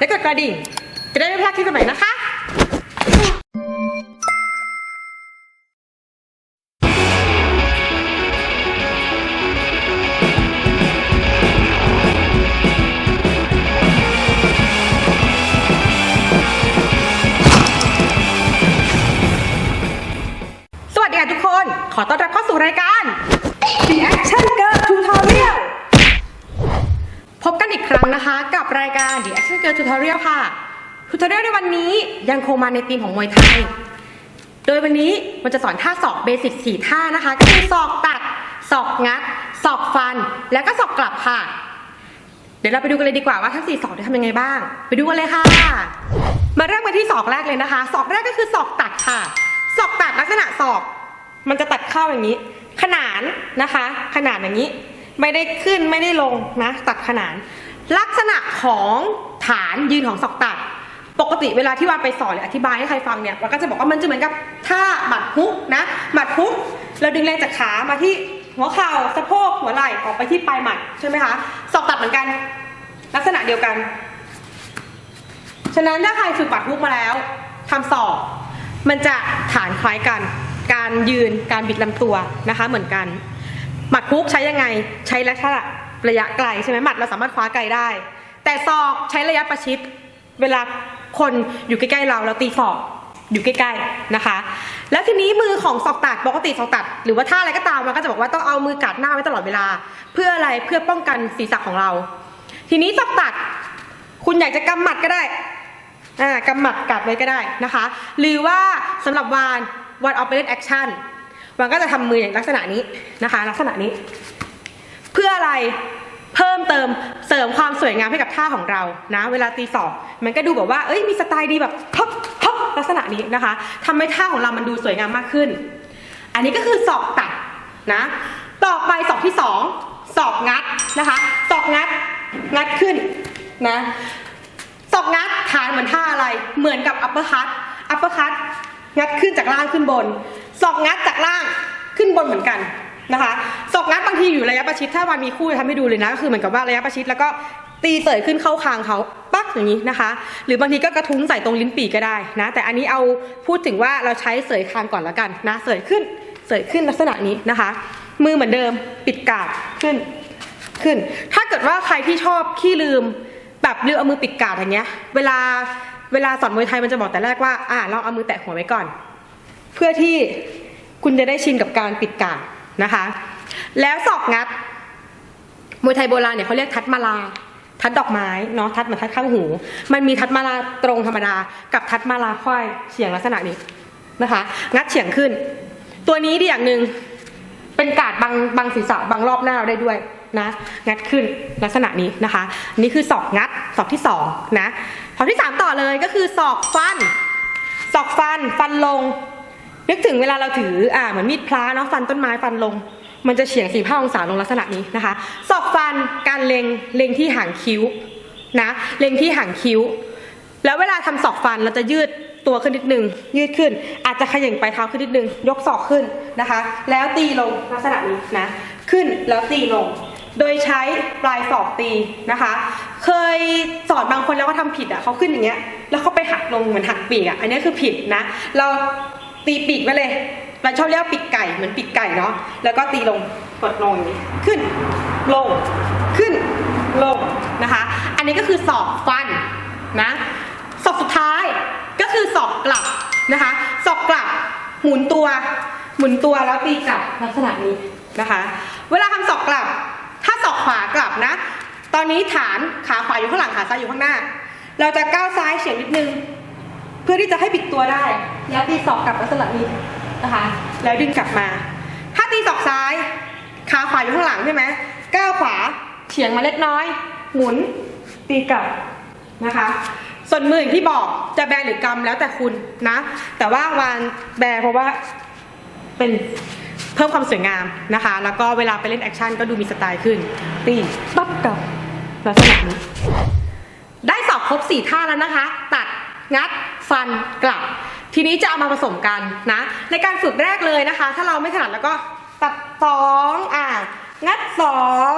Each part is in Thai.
และกดกระดิ่ง จะได้ไม่พลาดคลิปใหม่นะคะสวัสดีค่ะทุกคนขอต้อนรับเข้าสู่รายการ The Action Girl Tutorial พบกันอีกครั้งนะคะ กับรายการ The Action Girl Tutorial ค่ะ Tutorial ในวันนี้ยังคงมาในธีมของมวยไทย โดยวันนี้มันจะสอนท่าศอกเบสิกสี่ท่านะคะ ก็คือศอกตัด ศอกงัด ศอกฟัน แล้วก็ศอกกลับค่ะ เดี๋ยวเราไปดูกันเลยดีกว่าว่าทั้งสี่ศอกจะทำยังไงบ้าง ไปดูกันเลยค่ะ มาเริ่มกันที่ศอกแรกเลยนะคะ ศอกแรกก็คือศอกตัดค่ะ ศอกตัดลักษณะศอก มันจะตัดเข้าอย่างนี้ ขนานนะคะ ขนานอย่างนี้ ไม่ได้ขึ้นไม่ได้ลงนะ ตัดขนาน ลักษณะของฐานยืนของศอกตัด ปกติเวลาที่วานไปสอนหรืออธิบายให้ใครฟังเนี่ยเราก็จะบอกว่ามันจะเหมือนกับท่าหมัดฮุกนะหมัดฮุกเราดึงแรงจากขามาที่หัวเข่าสะโพกหัวไหล่ออกไปที่ปลายหมัดใช่ไหมคะศอกตัดเหมือนกัน ลักษณะเดียวกัน ฉะนั้นถ้าใครฝึกหมัดฮุกมาแล้วทำศอกมันจะฐานคล้ายกัน การยืนการบิดลำตัวนะคะเหมือนกันหมัดฮุกใช้ยังไงใช้ระยะ ระยะไกลใช่ไหมหมัดเราสามารถคว้าไกลได้ แต่ศอกใช้ระยะประชิดเวลาคนอยู่ใกล้ๆเราเราตีศอกอยู่ใกล้ๆนะคะ แล้วทีนี้มือของศอกตัดปกติศอกตัด หรือว่าท่าอะไรก็ตามมันก็จะบอกว่าต้องเอามือกัดหน้าไว้ตลอดเวลา เพื่ออะไรเพื่อป้องกันศีรษะของเรา ทีนี้ศอกตัด คุณอยากจะกำหมัดก็ได้อ่ากำหมัดกัดไว้ก็ได้นะคะ หรือว่าสำหรับวานวานออ p เ r นแอคชั่นวานก็จะทำมืออย่างลักษณะนี้นะคะ ลักษณะนี้ เพื่ออะไรเพิ่มเติมเสริมความสวยงามให้กับท่าของเรานะ เวลาตีศอกมันก็ดูแบบว่าเอ้ยมีสไตล์ดีแบบฮบฮบลักษณะนี้นะคะทำให้ท่าของเรามันดูสวยงามมากขึ้น อันนี้ก็คือศอกตัดนะ ต่อไปศอกที่สองศอกงัดนะคะศอกงัดงัดขึ้นนะศอกงัดฐานเหมือนท่าอะไรเหมือนกับอัปเปอร์คัตอัปเปอร์คัตงัดขึ้นจากล่างขึ้นบนศอกงัดจากล่างขึ้นบนเหมือนกัน นะคะศอกงัดบางทีอยู่ระยะประชิดถ้าวันมีคู่จะทำให้ดูเลยนะก็คือเหมือนกับว่าระยะประชิดแล้วก็ตีเสยขึ้นเข้าคางเขาปักอย่างนี้นะคะ หรือบางทีก็กระทุ้งใส่ตรงลิ้นปี่ก็ได้นะ แต่อันนี้เอาพูดถึงว่าเราใช้เสยคางก่อนแล้วกันนะเสยขึ้นเสยขึ้นลักษณะนี้นะคะ มือเหมือนเดิมปิดกาดขึ้นขึ้น ถ้าเกิดว่าใครที่ชอบขี้ลืมแบบลืมเอามือปิดกาดอย่างเงี้ย เวลาเวลาสอนมวยไทยมันจะบอกแต่แรกว่าอ่าเราเอามือแตะหัวไว้ก่อน เพื่อที่คุณจะได้ชินกับการปิดกาด นะคะ แล้วศอกงัดมวยไทยโบราณเนี่ยเขาเรียกทัดมาลา ทัดดอกไม้เนาะทัดเหมือนทัดข้างหู มันมีทัดมาลาตรงธรรมดา กับทัดมาลาควายเฉียงลักษณะนี้นะคะ งัดเฉียงขึ้น ตัวนี้ดีอย่างหนึ่งเป็นกาดบางบางศีรษะบางรอบหน้าเราได้ด้วยนะงัดขึ้นลักษณะนี้นะคะนนี่คือศอกงัดศอกที่สองนะศอกที่สามต่อเลยก็คือศอกฟันศอกฟันฟันลง นึกถึงเวลาเราถืออ่าเหมือนมีดพลาเนาะฟันต้นไม้ฟันลง มันจะเฉียงสี่ห้าองศาลงลักษณะนี้นะคะศอกฟันการเล็งเล็งที่หางคิ้วนะเล็งที่หางคิ้ว แล้วเวลาทำศอกฟันเราจะยืดตัวขึ้นนิดนึง ยืดขึ้น อาจจะขย่งปลายเท้าขึ้นนิดนึง ยกศอกขึ้นนะคะ แล้วตีลงลักษณะนี้นะขึ้นแล้วตีลง โดยใช้ปลายศอกตีนะคะ เคยสอนบางคนแล้วก็ทำผิดอะเขาขึ้นอย่างเงี้ยแล้วเขาไปหักลงเหมือนหักปีกอะอันนี้คือผิดนะ เรา ตีปีกไว้เลย เราชอบเรียกว่าปีกไก่เหมือนปีกไก่เนาะแล้วก็ตีลงกดลงอย่างนี้ขึ้น ลงขึ้นลงนะคะ อันนี้ก็คือศอกฟันนะศอกสุดท้ายก็คือศอกกลับนะคะศอกกลับหมุนตัว หมุนตัวแล้วตีกลับลักษณะนี้นะคะ เวลาทำศอกกลับ ถ้าศอกขวากลับนะ ตอนนี้ฐานขาขวาอยู่ข้างหลังขาซ้ายอยู่ข้างหน้า เราจะก้าวซ้ายเฉียงนิดนึง เพื่อที่จะให้บิดตัวได้ แล้วตีศอกกลับลักษณะนี้นะคะ แล้วดึงกลับมา ถ้าตีศอกซ้ายขาขวาอยู่ข้างหลังใช่ไหมก้าวขวาเฉียงมาเล็กน้อย หมุนตีกลับนะคะ ส่วนมืออย่างที่บอกจะแบนหรือกำแล้วแต่คุณนะ แต่ว่าวานแบนเพราะว่าเป็นเพิ่มความสวยงามนะคะ แล้วก็เวลาไปเล่นแอคชั่นก็ดูมีสไตล์ขึ้น ตีปั๊บกลับลักษณะนี้ได้สอบครบสี่ท่าแล้วนะคะ ตัดงัด ฟันกลับ ทีนี้จะเอามาผสมกันนะ ในการฝึกแรกเลยนะคะ ถ้าเราไม่ถนัดแล้วก็ตัดสองอ่างัดสอง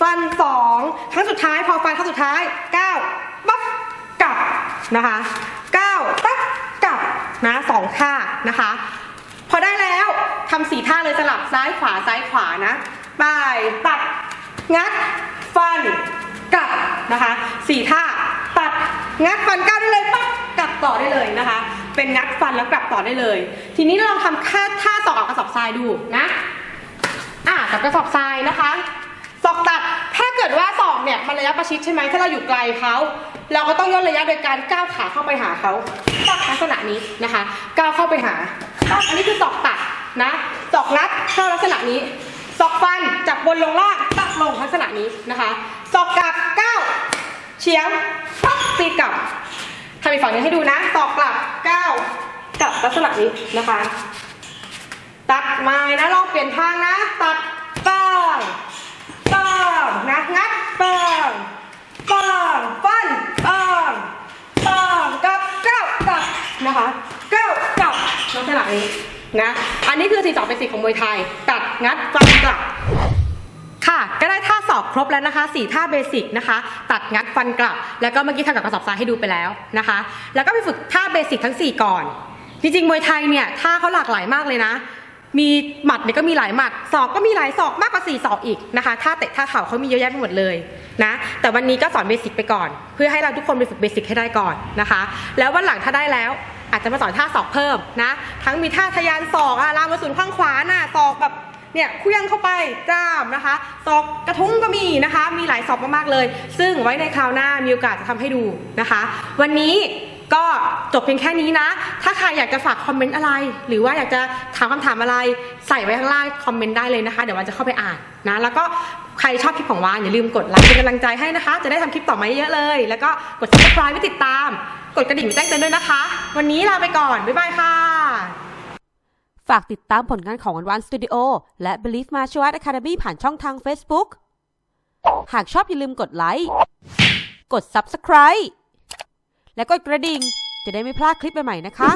ฟันสองครั้งสุดท้ายพอฟันครั้งสุดท้ายเก้าปั๊บกลับนะคะเก้าวตักกลับนะสองท่านะคะ พอได้แล้วทำสี่ท่าเลยสลับซ้ายขวาซ้ายขวานะไปตัดงัดฟันกลับนะคะสี่ท่าตัดงัดฟันก้าวได้เลยปั๊บ ต่อได้เลยนะคะ เป็นงัดฟันแล้วกลับต่อได้เลย ทีนี้เราทำค่าท่าสอกกับกระสอบทรายดูนะอะกับกระสอบทรายนะคะศอกตัดถ้าเกิดว่าศอกเนี่ยมันระยะประชิดใช่ไหมถ้าเราอยู่ไกลเขาเราก็ต้องย่นระยะโดยการก้าวขาเข้าไปหาเขาลักษณะนี้นะคะก้าวเข้าไปหา อันนี้คือศอกตัดนะศอกรัดเข้าลักษณะนี้ศอกฟันจากบนลงล่างตักลงลักษณะนี้นะคะศอกกลับก้าวเฉียงตีกลับำอีกฝั่งหนึงให้ดูนะศอกกลับก้าวกลับลักษณะนี้นะคะ ตัดไม้นะลองเปลี่ยนทางนะ ตัดปังปังนะงัดปังปังฟันปังปังกับก้าวกลับนะคะก้าวกลับลักษณะนี้นะ อันนี้คือสี่สองเป็นสี่ของมวยไทย ตัดงัดฟันกลับค่ะก็ได้ท่าส อบครบแล้วนะคะสี่ท่าเบสิกนะคะ ตัดงัดฟันกลับ แล้วก็เมื่อกี้ทำกับกระสอบทรายให้ดูไปแล้วนะคะ แล้วก็ไปฝึกท่าเบสิกทั้ง 4 ก่อน จริงๆมวยไทยเนี่ยท่าเขาหลากหลายมากเลยนะ มีหมัดเนี่ยก็มีหลายหมัดศอกก็มีหลายศอกมากกว่า4ศอกอีกนะคะท่าเตะท่าเข่าเขามีเยอะแยะไปหมดเลยนะแต่วันนี้ก็สอนเบสิกไปก่อน เพื่อให้เราทุกคนไปฝึกเบสิกให้ได้ก่อนนะคะ แล้ววันหลังถ้าได้แล้วอาจจะมาสอนท่าศอกเพิ่มนะ ทั้งมีท่าทะยานศอกอะลามาสุนข้างขวาน่ะศอกแบบ เนี่ยเคลื่องเข้าไปจ้ามนะคะศอกกระทุ้งก็มีนะคะ มีหลายศอกมากๆเลย ซึ่งไว้ในคราวหน้ามีโอกาสจะทำให้ดูนะคะ วันนี้ก็จบเพียงแค่นี้นะ ถ้าใครอยากจะฝากคอมเมนต์อะไร หรือว่าอยากจะถามคำถามอะไร ใส่ไว้ข้างล่างคอมเมนต์ได้เลยนะคะ เดี๋ยววันจะเข้าไปอ่านนะ แล้วก็ใครชอบคลิปของวานอย่าลืมกดไลค์เป็นกำลังใจให้นะคะ จะได้ทำคลิปต่อมาเยอะเลย แล้วก็กด subscribe ไว้ติดตาม กดกระดิ่งแจ้งเตือนด้วยนะคะ วันนี้ลาไปก่อน บ๊ายบายค่ะ ฝากติดตามผลงานของวันวันสตูดิโอและ Believe Martial Arts Academy ผ่านช่องทาง Facebook หากชอบอย่าลืมกดไลค์ กด Subscribe และกดกระดิ่ง จะได้ไม่พลาดคลิปใหม่ๆนะคะ